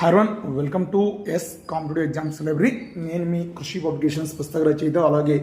Hi everyone welcome to S competitive exams library నేను మీ కృషి పబ్లికేషన్స్ పుస్తక రచయిత అలాగే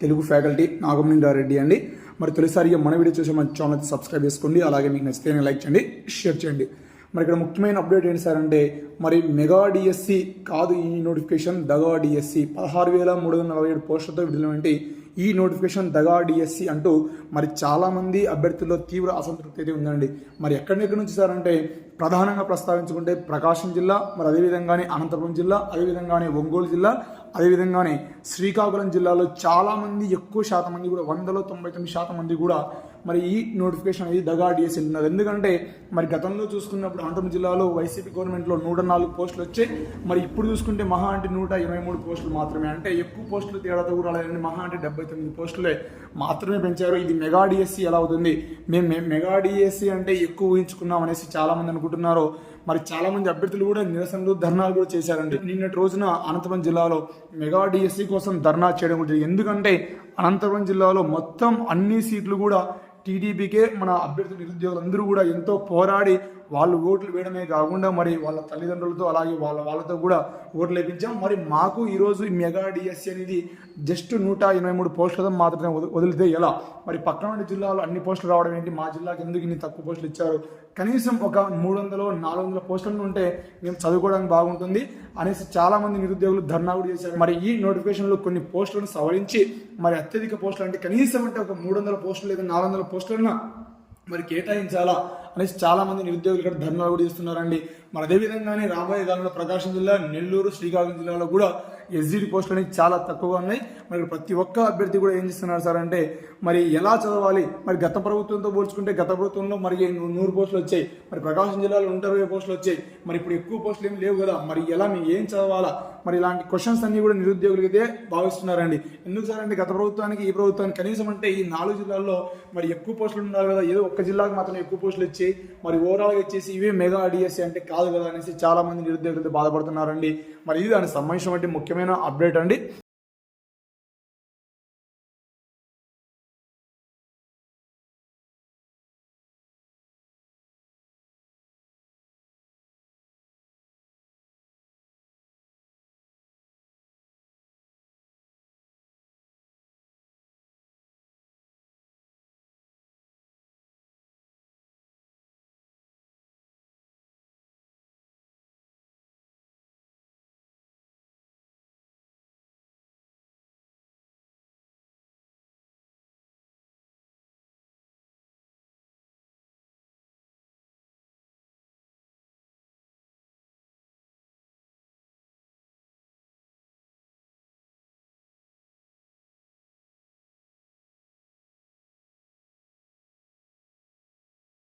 తెలుగు ఫ్యాకల్టీ నాగమణిందారెడ్డి అండి. మరి తొలిసారిగా మన వీడియో చూసే మన ఛానల్ సబ్స్క్రైబ్ చేసుకోండి. అలాగే మీకు నచ్చితే లైక్ చేయండి షేర్ చేయండి. మరి ఇక్కడ ముఖ్యమైన అప్డేట్ ఏంటి సార్ అంటే మరి మెగా డిఎస్సి కాదు ఈ నోటిఫికేషన్ దగా డిఎస్సి పదహారు వేల మూడు వందల నలభై ఏడు పోస్టులతో విడుదలైనటువంటి ఈ నోటిఫికేషన్ దగా డిఎస్సి అంటూ మరి చాలామంది అభ్యర్థుల్లో తీవ్ర అసంతృప్తి అయితే ఉందండి. మరి ఎక్కడెక్కడి నుంచి సార్ అంటే ప్రధానంగా ప్రస్తావించుకుంటే ప్రకాశం జిల్లా మరి అదేవిధంగానే అనంతపురం జిల్లా అదేవిధంగానే ఒంగోలు జిల్లా అదేవిధంగానే శ్రీకాకుళం జిల్లాలో చాలామంది ఎక్కువ శాతం మంది కూడా వందలో తొంభై తొమ్మిది శాతం మంది కూడా మరి ఈ నోటిఫికేషన్ అనేది దగా డిఎస్సి ఉన్నారు ఎందుకంటే మరి గతంలో చూసుకున్నప్పుడు అనంతపురం జిల్లాలో వైసీపీ గవర్నమెంట్లో నూట నాలుగు పోస్టులు వచ్చాయి. మరి ఇప్పుడు చూసుకుంటే మహా అంటే నూట ఇరవై మూడు పోస్టులు మాత్రమే. అంటే ఎక్కువ పోస్టులు తేడాతో కూడా అలాగే మహా అంటే డెబ్బై తొమ్మిది పోస్టులే మాత్రమే పెంచారు. ఇది మెగా డిఎస్సి ఎలా అవుతుంది? మేము మెగా డిఎస్సి అంటే ఎక్కువ ఊహించుకున్నాం అనేసి చాలామంది అనుకుంటున్నారు. మరి చాలామంది అభ్యర్థులు కూడా నిరసనలు ధర్నాలు కూడా చేశారండి. నిన్నటి రోజున అనంతపురం జిల్లాలో మెగా డిఎస్సి కోసం ధర్నా చేయడం కూడా జరిగింది. ఎందుకంటే అనంతపురం జిల్లాలో మొత్తం అన్ని సీట్లు కూడా టీడీపీకే మన అభ్యర్థులు నిరుద్యోగులందరూ కూడా ఎంతో పోరాడి వాళ్ళు ఓట్లు వేయడమే కాకుండా మరి వాళ్ళ తల్లిదండ్రులతో అలాగే వాళ్ళ వాళ్ళతో కూడా ఓట్లు వేయించాం మరి మాకు ఈరోజు ఈ మెగా డిఎస్సి అనేది జస్ట్ నూట ఎనభై మూడు పోస్టులతో మాత్రమే వదిలితే ఎలా? మరి పక్కన జిల్లాలో అన్ని పోస్టులు రావడం ఏంటి? మా జిల్లాకి ఎందుకు ఇన్ని తక్కువ పోస్టులు ఇచ్చారు? కనీసం ఒక మూడు వందలు నాలుగు వందల పోస్టులను ఉంటే మేము చదువుకోవడానికి బాగుంటుంది అనేసి చాలామంది నిరుద్యోగులు ధర్నా కూడా చేశారు. మరి ఈ నోటిఫికేషన్లో కొన్ని పోస్టులను సవరించి మరి అత్యధిక పోస్టులు అంటే కనీసం అంటే ఒక మూడు వందల పోస్టులు లేదా నాలుగు వందల పోస్టులను మరి కేటాయించాలా అనేసి చాలా మంది నిరుద్యోగులు ఇక్కడ ధర్నాలు కూడా చేస్తున్నారండి. మరి అదేవిధంగానే రాబోయే కాలంలో ప్రకాశం జిల్లా నెల్లూరు శ్రీకాకుళం జిల్లాలో కూడా ఎస్జీడీ పోస్టులు అనేవి చాలా తక్కువగా ఉన్నాయి. మరి ప్రతి ఒక్క అభ్యర్థి కూడా ఏం చేస్తున్నారు సార్ అంటే మరి ఎలా చదవాలి? మరి గత ప్రభుత్వంతో పోల్చుకుంటే గత ప్రభుత్వంలో మరి నూ- నూరు పోస్టులు వచ్చాయి. మరి ప్రకాశం జిల్లాలో నూట ఇరవై పోస్టులు వచ్చాయి. మరి ఇప్పుడు ఎక్కువ పోస్టులు ఏమి లేవు కదా. మరి ఎలా మేము ఏం చదవాలా? మరి ఇలాంటి క్వశ్చన్స్ అన్ని కూడా నిరుద్యోగులకి అయితే భావిస్తున్నారండి. ఎందుకు సార్ అంటే గత ప్రభుత్వానికి ఈ ప్రభుత్వానికి కనీసం అంటే ఈ నాలుగు జిల్లాల్లో మరి ఎక్కువ పోస్టులు ఉండాలి కదా. ఏదో ఒక్క జిల్లాకు మాత్రం ఎక్కువ పోస్టులు వచ్చాయి. మరి ఓవరాల్గా వచ్చేసి ఇవే మెగా డిఎస్సి అంటే కాదు కదా అనేసి చాలా మంది నిరుద్యోగులతో బాధపడుతున్నారండి. మరి ఇది దానికి సంబంధించినటువంటి ముఖ్యమైన అప్డేట్ అండి.